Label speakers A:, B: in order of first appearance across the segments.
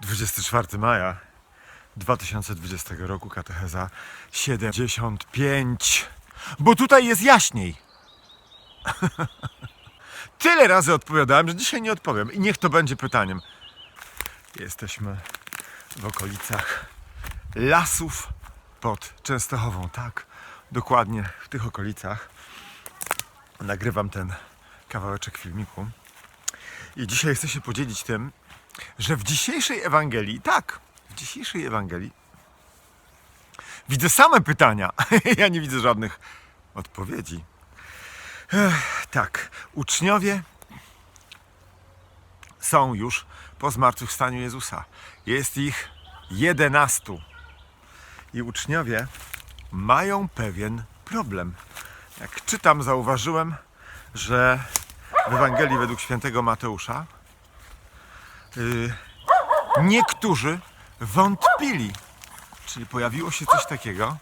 A: 24 maja 2020 roku, katecheza 75. Bo tutaj jest jaśniej. Tyle razy odpowiadałem, że dzisiaj nie odpowiem. I niech to będzie pytaniem. Jesteśmy w okolicach lasów pod Częstochową, tak? Dokładnie w tych okolicach nagrywam ten kawałeczek filmiku. I dzisiaj chcę się podzielić tym, że w dzisiejszej Ewangelii, tak, w dzisiejszej Ewangelii widzę same pytania. ja nie widzę żadnych odpowiedzi. Ech, tak, uczniowie są już po zmartwychwstaniu Jezusa. Jest ich jedenastu. I uczniowie mają pewien problem. Jak czytam, zauważyłem, że w Ewangelii według świętego Mateusza niektórzy wątpili. Czyli pojawiło się coś takiego,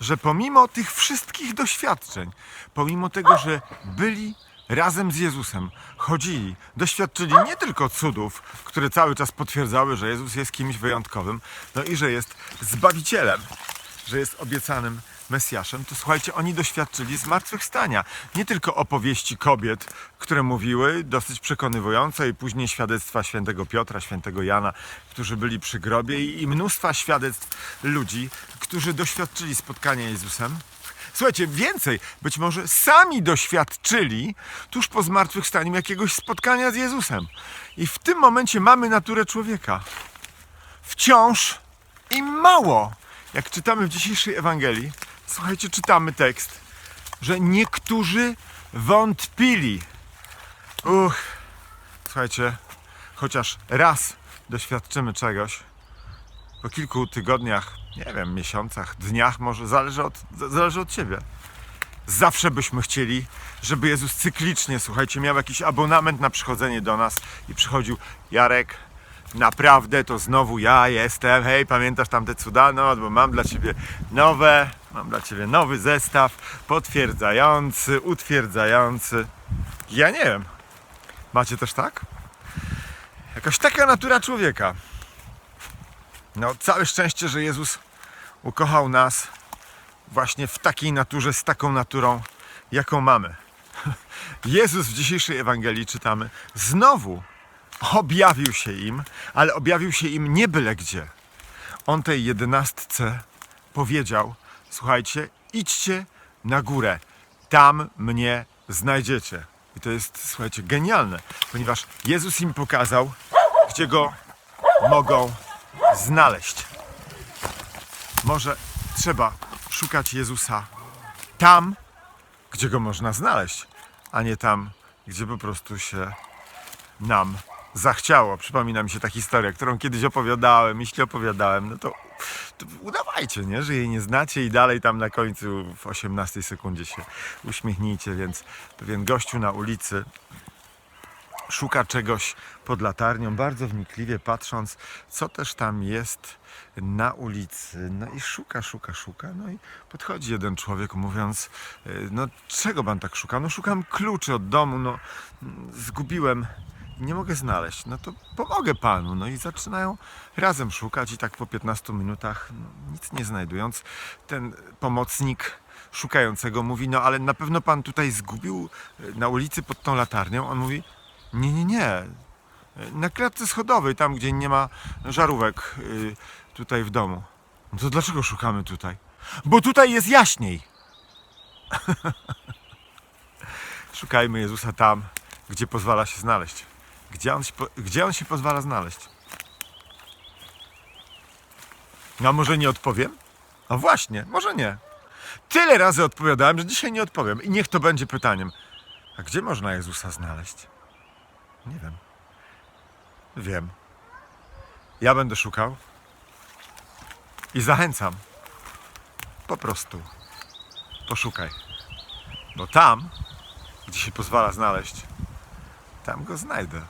A: że pomimo tych wszystkich doświadczeń, pomimo tego, że byli razem z Jezusem, chodzili, doświadczyli nie tylko cudów, które cały czas potwierdzały, że Jezus jest kimś wyjątkowym, no i że jest Zbawicielem, że jest obiecanym Mesjaszem, to słuchajcie, oni doświadczyli zmartwychwstania. Nie tylko opowieści kobiet, które mówiły dosyć przekonywująco i później świadectwa świętego Piotra, świętego Jana, którzy byli przy grobie i, mnóstwa świadectw ludzi, którzy doświadczyli spotkania Jezusem. Słuchajcie, więcej, być może sami doświadczyli tuż po zmartwychwstaniu jakiegoś spotkania z Jezusem. I w tym momencie mamy naturę człowieka. Wciąż i mało. Jak czytamy w dzisiejszej Ewangelii, słuchajcie, czytamy tekst, że niektórzy wątpili. Uch, słuchajcie, chociaż raz doświadczymy czegoś, po kilku tygodniach, nie wiem, miesiącach, dniach, może zależy od, zależy od ciebie. Zawsze byśmy chcieli, żeby Jezus cyklicznie, słuchajcie, miał jakiś abonament na przychodzenie do nas i przychodził Jarek, naprawdę to znowu ja jestem, hej, pamiętasz tamte cuda? No, bo mam dla ciebie nowe, mam dla ciebie nowy zestaw potwierdzający, utwierdzający. Ja nie wiem. Macie też tak? Jakaś taka natura człowieka. No, całe szczęście, że Jezus ukochał nas właśnie w takiej naturze, z taką naturą, jaką mamy. Jezus w dzisiejszej Ewangelii czytamy, znowu objawił się im, ale objawił się im nie byle gdzie. On tej jedenastce powiedział: Słuchajcie, idźcie na górę, tam mnie znajdziecie. I to jest, słuchajcie, genialne, ponieważ Jezus im pokazał, gdzie go mogą znaleźć. Może trzeba szukać Jezusa tam, gdzie go można znaleźć, a nie tam, gdzie po prostu się nam zachciało. Przypomina mi się ta historia, którą kiedyś opowiadałem. Jeśli opowiadałem, no to, to udawajcie, nie? że jej nie znacie i dalej tam na końcu w 18 sekundzie się uśmiechnijcie. Więc pewien gościu na ulicy szuka czegoś pod latarnią, bardzo wnikliwie patrząc, co też tam jest na ulicy. No i szuka, szuka, szuka. No i podchodzi jeden człowiek mówiąc, y, no czego pan tak szuka? No szukam kluczy od domu, no mm, zgubiłem nie mogę znaleźć. No to pomogę panu. No i zaczynają razem szukać i tak po 15 minutach, no, nic nie znajdując, ten pomocnik szukającego mówi, no ale na pewno pan tutaj zgubił y, na ulicy pod tą latarnią. On mówi, nie, nie, nie. Na klatce schodowej, tam gdzie nie ma żarówek y, tutaj w domu. No to dlaczego szukamy tutaj? Bo tutaj jest jaśniej. Szukajmy Jezusa tam, gdzie pozwala się znaleźć. Gdzie on się, gdzie on się pozwala znaleźć? No a może nie odpowiem? A właśnie, może nie. Tyle razy odpowiadałem, że dzisiaj nie odpowiem. I niech to będzie pytaniem. A gdzie można Jezusa znaleźć? Nie wiem. Wiem. Ja będę szukał i zachęcam. Po prostu poszukaj. Bo tam, gdzie się pozwala znaleźć, tam go znajdę.